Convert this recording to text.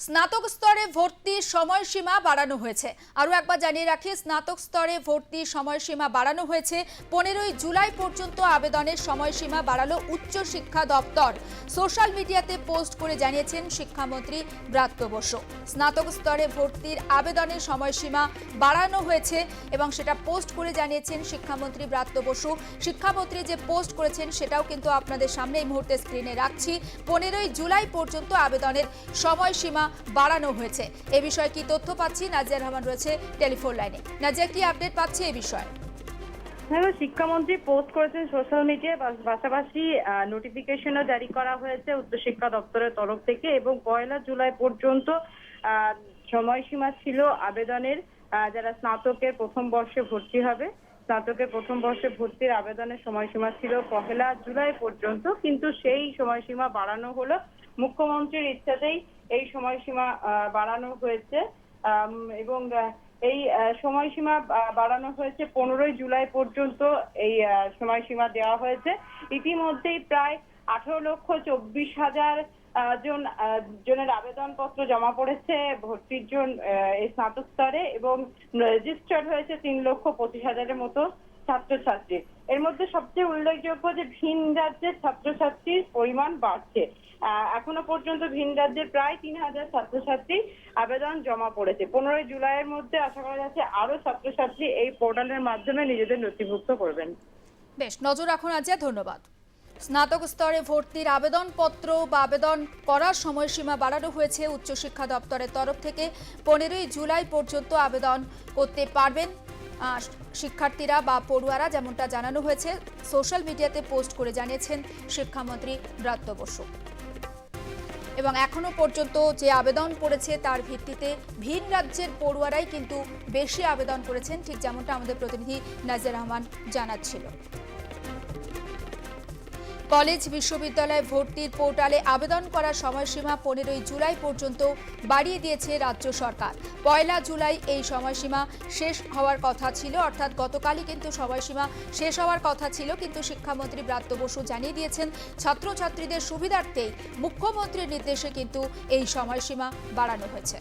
স্নাতক স্তরে ভর্তির সময়সীমা বাড়ানো হয়েছে। আরও একবার জানিয়ে রাখি, স্নাতক স্তরে ভর্তির সময়সীমা বাড়ানো হয়েছে। পনেরোই জুলাই পর্যন্ত আবেদনের সময়সীমা বাড়ালো উচ্চ শিক্ষা দপ্তর। সোশ্যাল মিডিয়াতে পোস্ট করে জানিয়েছেন শিক্ষামন্ত্রী ব্রাত্য বসু। স্নাতক স্তরে ভর্তির আবেদনের সময়সীমা বাড়ানো হয়েছে এবং সেটা পোস্ট করে জানিয়েছেন শিক্ষামন্ত্রী ব্রাত্য বসু। শিক্ষামন্ত্রী যে পোস্ট করেছেন সেটাও কিন্তু আপনাদের সামনে এই মুহূর্তে স্ক্রিনে রাখছি। পনেরোই জুলাই পর্যন্ত আবেদনের সময়সীমা বাড়ানো হয়েছে। এ বিষয়ে কি তথ্য পাচ্ছি? নাজিয়া রহমান রয়েছে টেলিফোন লাইনে। নাজিয়া, কি আপডেট পাচ্ছি এ বিষয়ে? হ্যালো, শিক্ষামন্ত্রী পোস্ট করেছেন সোশ্যাল মিডিয়ায় পাশাপাশি নোটিফিকেশনও জারি করা হয়েছে উচ্চশিক্ষা দপ্তরের তরফ থেকে এবং পয়লা জুলাই পর্যন্ত সময়সীমা ছিল আবেদনের যারা স্নাতকের প্রথম বর্ষে ভর্তি হবে। স্নাতকের প্রথম বর্ষে ভর্তির আবেদনের সময়সীমা ছিল পহেলা জুলাই পর্যন্ত, কিন্তু সেই সময়সীমা বাড়ানো হলো। মুখ্যমন্ত্রীর ইচ্ছাতেই এই সময়সীমা বাড়ানো হয়েছে। এবং এই সময়সীমা বাড়ানো হয়েছে পনেরোই জুলাই পর্যন্ত এই সময়সীমা দেওয়া হয়েছে। ইতিমধ্যেই প্রায় আঠারো লক্ষ চব্বিশ হাজার জন জনের আবেদনপত্র জমা পড়েছে ভর্তির জন আহ, এই স্নাতক স্তরে এবং রেজিস্টার্ড হয়েছে তিন লক্ষ পঁচিশ হাজারের মতো ছাত্রছাত্রী। এর মধ্যে সবচেয়ে উল্লেখযোগ্য যে ভিন রাজ্যের ছাত্রছাত্রীর পরিমাণ বাড়ছে। এখনও পর্যন্ত ভিন রাজ্যের প্রায় তিন হাজার ছাত্রছাত্রী আবেদন জমা পড়েছে। পনেরোই জুলাইয়ের মধ্যে আশা করা যাচ্ছে আরও ছাত্রছাত্রী এই পোর্টালের মাধ্যমে নিজেদের নথিভুক্ত করবেন। বেশ নজর রাখুন আজিয়া ধন্যবাদ। স্নাতক স্তরে ভর্তির আবেদনপত্র বা আবেদন করার সময়সীমা বাড়ানো হয়েছে উচ্চশিক্ষা দপ্তরের তরফ থেকে। পনেরোই জুলাই পর্যন্ত আবেদন করতে পারবেন শিক্ষার্থীরা বা পড়ুয়ারা, যেমনটা জানানো হয়েছে। সোশ্যাল মিডিয়াতে পোস্ট করে জানিয়েছেন শিক্ষামন্ত্রী ব্রাত্য বসু। এবং এখনও পর্যন্ত যে আবেদন পড়েছে তার ভিত্তিতে ভিন রাজ্যের পড়ুয়ারাই কিন্তু বেশি আবেদন করেছেন, ঠিক যেমনটা আমাদের প্রতিনিধি নাজির রহমান জানাচ্ছিল। কলেজ বিশ্ববিদ্যালয় ভর্তির পোর্টালে আবেদন করার সময়সীমা পনেরোই জুলাই পর্যন্ত বাড়িয়ে দিয়েছে রাজ্য সরকার। পয়লা জুলাই এই সময়সীমা শেষ হওয়ার কথা ছিল, অর্থাৎ গতকালই কিন্তু সময়সীমা শেষ হওয়ার কথা ছিল, কিন্তু শিক্ষামন্ত্রী ব্রাত্য বসু জানিয়ে দিয়েছেন, ছাত্রছাত্রীদের সুবিধার্থেই মুখ্যমন্ত্রীর নির্দেশে কিন্তু এই সময়সীমা বাড়ানো হয়েছে।